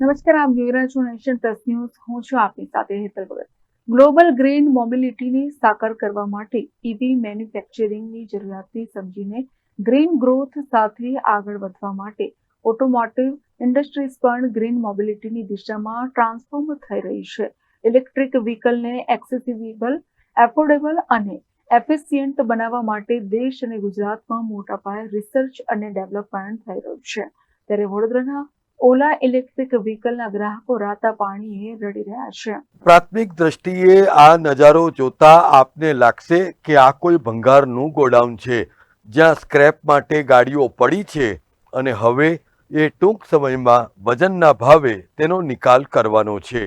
નમસ્કાર, આપ જોઈ રહ્યા છો નેશન પ્લસ ન્યૂઝ. હું છું આપની સાથે હેતલ ભગત. ગ્લોબલ ગ્રીન મોબિલિટીને સાકાર કરવા માટે ઇવી મેન્યુફેક્ચરિંગની જરૂરિયાતને સમજીને ગ્રીન ગ્રોથ સાથે આગળ વધવા માટે ઓટોમોટિવ ઇન્ડસ્ટ્રીઝ પણ ગ્રીન મોબિલિટીની દિશામાં ટ્રાન્સફોર્મ થઈ રહી છે. ઇલેક્ટ્રિક વ્હીકલને એક્સેસિબલ, એફોર્ડેબલ અને એફિશિયન્ટ બનાવવા માટે દેશ અને ગુજરાતમાં મોટા પાયે રિસર્ચ અને ડેવલપમેન્ટ થઈ રહ્યું છે. ત્યારે વડોદરાના ઓલા ઇલેક્ટ્રિક વ્હીકલના ગ્રાહકો રાતા પાણીએ રડી રહ્યા છે. પ્રાથમિક દ્રષ્ટિએ આ નજારો જોતા આપને લાગશે કે આ કોઈ ભંગારનું ગોડાઉન છે. જ્યાં સ્ક્રેપ માટે ગાડીઓ પડી છે અને હવે એ ટૂંક સમયમાં વજનના ભાવે તેનો નિકાલ કરવાનો છે.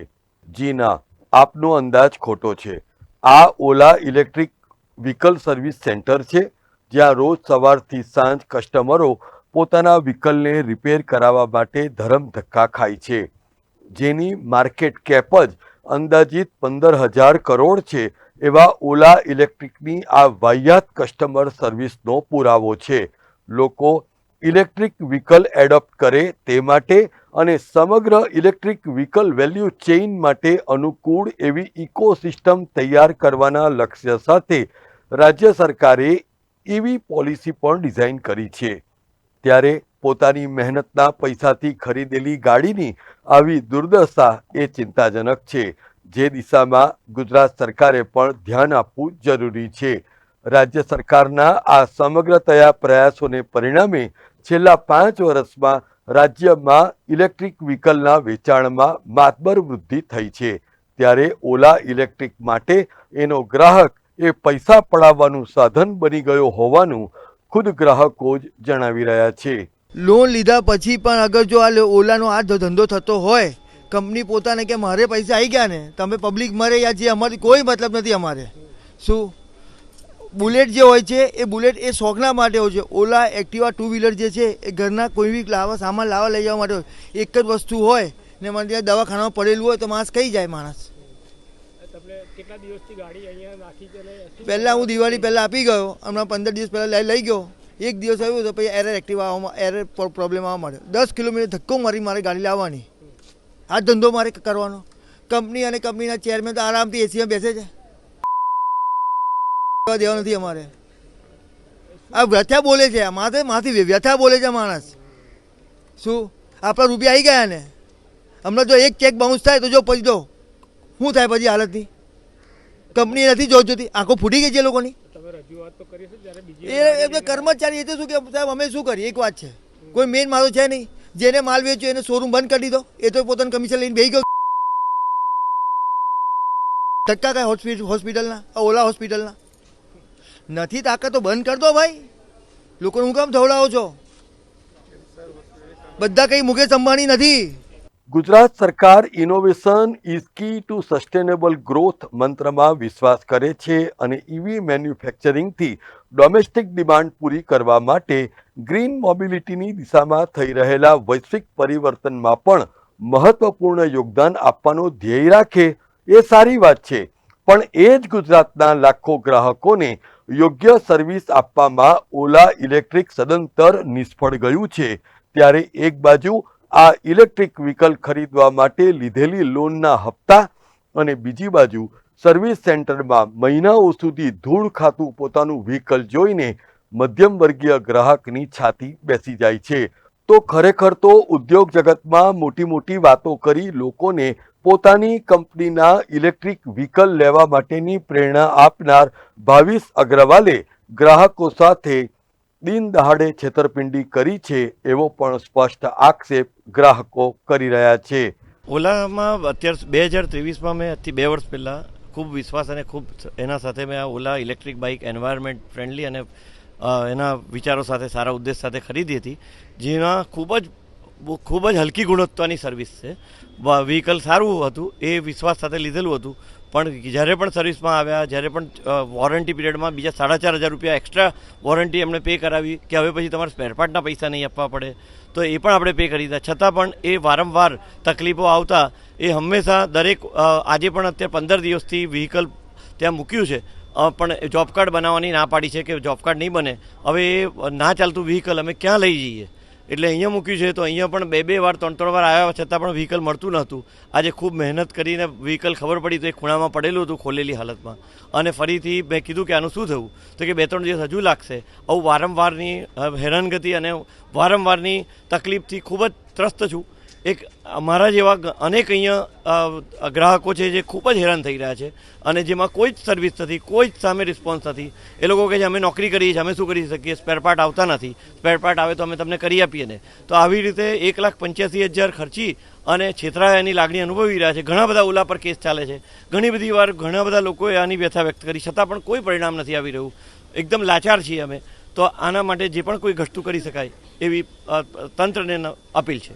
જી ના આપનો અંદાજ ખોટો છે. આ Ola electric vehicle service centre છે, જ્યાં રોજ સવારથી સાંજ કસ્ટમરો પોતાના વ્હીકલને રિપેર કરાવવા માટે ધરમ ધક્કા ખાય છે. જેની માર્કેટ કેપ જ અંદાજિત પંદર હજાર કરોડ છે એવા ઓલા ઇલેક્ટ્રિકની આ વાહિયાત કસ્ટમર સર્વિસનો પુરાવો છે. લોકો ઇલેક્ટ્રિક વ્હીકલ એડોપ્ટ કરે તે માટે અને સમગ્ર ઇલેક્ટ્રિક વ્હીકલ વેલ્યુ ચેઇન માટે અનુકૂળ એવી ઇકોસિસ્ટમ તૈયાર કરવાના લક્ષ્ય સાથે રાજ્ય સરકારે એવી પોલિસી પણ ડિઝાઇન કરી છે. ત્યારે પોતાની મહેનતના પૈસાથી ખરીદેલી ગાડીની આવી દુર્દશા એ ચિંતાજનક છે. જે દિશામાં ગુજરાત સરકારે પણ ધ્યાન આપવું જરૂરી છે. રાજ્ય સરકારના આ સમગ્ર તયા પ્રયાસોને પરિણામે છેલ્લા પાંચ વર્ષમાં રાજ્યમાં ઇલેક્ટ્રિક વ્હીકલના વેચાણમાં માતબર વૃદ્ધિ થઈ છે. ત્યારે ઓલા ઇલેક્ટ્રિક માટે એનો ગ્રાહક એ પૈસા પડાવવાનું સાધન બની ગયો હોવાનું ખુદ ગ્રાહકો જ જણાવી રહ્યા છે. લોન લીધા પછી પણ અગર જો આ ઓલાનો આ ધંધો થતો હોય કંપની પોતાને કે મારે પૈસા આવી ગયા ને, તમે પબ્લિક મરે યા જે અમારી, કોઈ મતલબ નથી અમારે. શું? બુલેટ જે હોય છે, એ બુલેટ એ શોખના માટે હોય છે. ઓલા એક્ટિવા ટુ વ્હીલર જે છે, એ ઘરના કોઈ બી લાવવા સામાન લાવા લઈ જવા માટે. એક જ વસ્તુ હોય ને મને ત્યાં દવાખાનામાં પડેલું હોય તો માણસ કઈ જાય, માણસ. પહેલાં હું દિવાળી પહેલાં આપી ગયો. હમણાં પંદર દિવસ પહેલાં લઈ લઈ ગયો. એક દિવસ આવ્યો તો પછી એરર એક્ટિવ આવવામાં એરર પ્રોબ્લેમ આવવા માંડ્યો. દસ કિલોમીટર ધક્કો મારી મારે ગાડી લાવવાની. આ ધંધો મારે કરવાનો. કંપની અને કંપનીના ચેરમેન તો આરામથી એસીમાં બેસે છે. દેવા નથી અમારે. આ વ્યથા બોલે છે. માથે માથી વ્યથા બોલે છે માણસ. શું? આપણા રૂપિયા આવી ગયા ને. હમણાં જો એક ચેક બાઉન્સ થાય તો જો પછી જો. શું થાય પછી હાલતની? કંપની નથી જોત જોતી. આંખો ફૂટી ગઈ છે લોકોની. એ કર્મચારી એ તો શું કે સાહેબ અમે શું કરીએ? એક વાત છે. કોઈ મેન મારો છે નહીં. જેને માલ વેચ્યો એને શોરૂમ બંધ કરી દીધો. એ તો પોતાનું કમિશન લઈને બેસી ગયો. ધક્કા કાંઈ હોસ્પિટલ હોસ્પિટલના ઓલા હોસ્પિટલના નથી તાકાત તો બંધ કર દો ભાઈ. લોકોને હું કામ ધવડાવો છો? બધા કંઈ મુકેશ અંબાણી નથી. ગુજરાત સરકાર innovation is key to sustainable growth મંત્રમાં વિશ્વાસ કરે છે અને ઇવી મેન્યુફેક્ચરિંગથી ડોમેસ્ટિક ડિમાન્ડ પૂરી કરવા માટે ગ્રીન મોબિલિટીની દિશામાં થઈ રહેલા વૈશ્વિક પરિવર્તનમાં પણ મહત્વપૂર્ણ યોગદાન આપવાનો ધ્યેય રાખે એ સારી વાત છે. પણ એ જ ગુજરાતના લાખો ગ્રાહકોને યોગ્ય સર્વિસ આપવામાં ઓલા ઇલેક્ટ્રિક સદંતર નિષ્ફળ ગયું છે. ત્યારે એક બાજુ આ ઇલેક્ટ્રિક વ્હીકલ ખરીદવા માટે લીધેલી લોનના હપ્તા અને બીજી બાજુ સર્વિસ સેન્ટરમાં મહિનાઓ સુધી ધૂળ ખાતું પોતાનું વ્હીકલ જોઈને મધ્યમ વર્ગીય ગ્રાહકની છાતી બેસી જાય છે. તો ખરેખર તો ઉદ્યોગ જગતમાં મોટી મોટી વાતો કરી લોકોને પોતાની કંપનીના ઇલેક્ટ્રિક વ્હીકલ લેવા માટેની પ્રેરણા આપનાર ભાવિસ અગ્રવાલે ગ્રાહકો સાથે દિન દહાડે છેતરપિંડી કરી છે એવો પણ સ્પષ્ટ આક્ષેપ ગ્રાહકો કરી રહ્યા છે. ઓલામાં અત્યાર બે હજાર ત્રેવીસમાં મેં આજથી બે વર્ષ પહેલાં ખૂબ વિશ્વાસ અને ખૂબ એના સાથે મેં આ Ola electric bike environment friendly અને એના વિચારો સાથે, સારા ઉદ્દેશ સાથે ખરીદી હતી, જેમાં ખૂબ જ ખૂબ જ હલકી ગુણવત્તાની સર્વિસ છે. વ્હીકલ સારું હતું, એ વિશ્વાસ સાથે લીધેલું હતું. પણ જ્યારે પણ સર્વિસમાં આવ્યા, જ્યારે પણ વોરંટી પિરિયડમાં બીજા સાડા ચાર હજાર રૂપિયા એક્સ્ટ્રા વોરંટી એમણે પે કરાવી કે હવે પછી તમારે સ્પેરપાર્ટના પૈસા નહીં આપવા પડે. તો એ પણ આપણે પે કરી દીધા. છતાં પણ એ વારંવાર તકલીફો આવતા, એ હંમેશા દરેક આજે પણ અત્યારે પંદર દિવસથી વ્હીકલ ત્યાં મૂક્યું છે. પણ જોબ કાર્ડ બનાવવાની ના પાડી છે કે જોબ કાર્ડ નહીં બને. હવે એ ના ચાલતું વ્હીકલ અમે ક્યાં લઈ જઈએ? એટલે અહીંયા મૂક્યું છે, તો અહીંયા પણ બે બે વાર, ત્રણ ત્રણ વાર આવ્યા છતાં પણ વ્હીકલ મળતું નહોતું. આજે ખૂબ મહેનત કરીને વ્હીકલ ખબર પડી તો એ ખૂણામાં પડેલું હતું ખોલેલી હાલતમાં. અને ફરીથી મેં કીધું કે આનું શું થયું તો કે બે ત્રણ દિવસ હજુ લાગશે. આવું વારંવારની હેરાનગતિ અને વારંવારની તકલીફથી ખૂબ જ ત્રસ્ત છું. એક અમારા જેવા અનેક અહીંયા ગ્રાહકો છે જે ખૂબ જ હેરાન થઈ રહ્યા છે અને જેમાં કોઈ જ સર્વિસ નથી, કોઈ જ સામે રિસ્પોન્સ નથી. એ લોકો કહે છે, અમે નોકરી કરીએ છીએ, અમે શું કરી શકીએ? સ્પેરપાર્ટ આવતા નથી. સ્પેરપાર્ટ આવે તો અમે તમને કરી આપીએ ને. તો આવી રીતે એક લાખ પંચ્યાસી હજાર ખર્ચી અને છેતરાયાની લાગણી અનુભવી રહ્યા છે. ઘણા બધા ઓલા પર કેસ ચાલે છે. ઘણી બધી વાર ઘણા બધા લોકોએ આની વ્યથા વ્યક્ત કરી, છતાં પણ કોઈ પરિણામ નથી આવી રહ્યું. એકદમ લાચાર છીએ અમે. તો આના માટે જે પણ કોઈ ઘટતું કરી શકાય એવી તંત્રને અપીલ છે.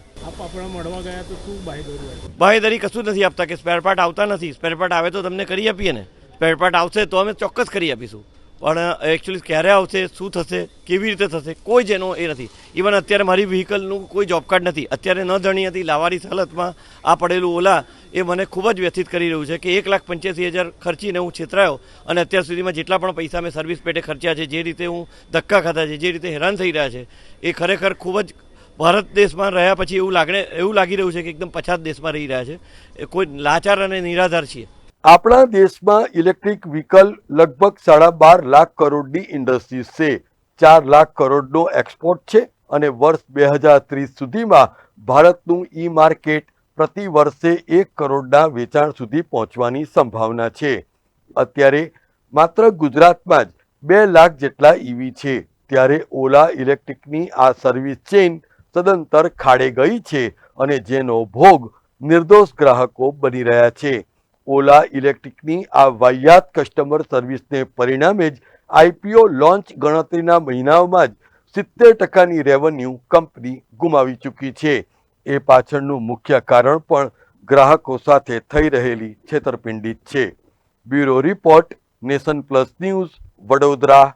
બાહેધરી કશું નથી આપતા કે સ્પેર પાર્ટ આવતા નથી. સ્પેર પાર્ટ આવે તો તમને કરી આપીએ ને. સ્પેર પાર્ટ આવશે તો અમે ચોક્કસ કરી આપીશું. પણ એકચ્યુઅલી ક્યારે આવશે, શું થશે, કેવી રીતે થશે, કોઈ જ એનો એ નથી. ઇવન અત્યારે મારી વ્હીકલનું કોઈ જોબ કાર્ડ નથી. અત્યારે ન જણી હતી લાવારી હાલતમાં આ પડેલું ઓલા, એ મને ખૂબ જ વ્યથિત કરી રહ્યું છે કે એક લાખ પંચ્યાસી હજાર ખર્ચીને હું છેતરાયો અને અત્યાર સુધીમાં જેટલા પણ પૈસા મેં સર્વિસ પેટે ખર્ચ્યા છે, જે રીતે હું ધક્કા ખાધા છે, જે રીતે હેરાન થઈ રહ્યા છે, એ ખરેખર ખૂબ જ ભારત દેશમાં રહ્યા પછી એવું લાગણે, એવું લાગી રહ્યું છે કે એકદમ પછાત દેશમાં રહી રહ્યા છે. કોઈ લાચાર અને નિરાધાર છીએ. આપણા દેશમાં ઇલેક્ટ્રિક વ્હીકલ લગભગ સાડા બાર લાખ કરોડની ઇન્ડસ્ટ્રીઝ છે. ચાર લાખ કરોડનો એક્સપોર્ટ છે અને વર્ષ બે હજાર ત્રીસ સુધીમાં ભારતનું ઈ માર્કેટ પ્રતિ વર્ષે એક કરોડના વેચાણ સુધી પહોંચવાની સંભાવના છે. અત્યારે માત્ર ગુજરાતમાં જ બે લાખ જેટલા ઈવી છે. ત્યારે ઓલા ઇલેક્ટ્રિકની આ સર્વિસ ચેઇન સદંતર ખાડે ગઈ છે અને જેનો ભોગ નિર્દોષ ગ્રાહકો બની રહ્યા છે. ઓલા ઇલેક્ટ્રિકની આ વાહિયાત કસ્ટમર સર્વિસને પરિણામે જ આઈપીઓ લોન્ચ ગણતરીના મહિનાઓમાં જ સિત્તેર ટકાની રેવન્યુ કંપની ગુમાવી ચૂકી છે. એ પાછળનું મુખ્ય કારણ પણ ગ્રાહકો સાથે થઈ રહેલી છેતરપિંડી છે. Bureau report, Nation Plus News, Vadodara.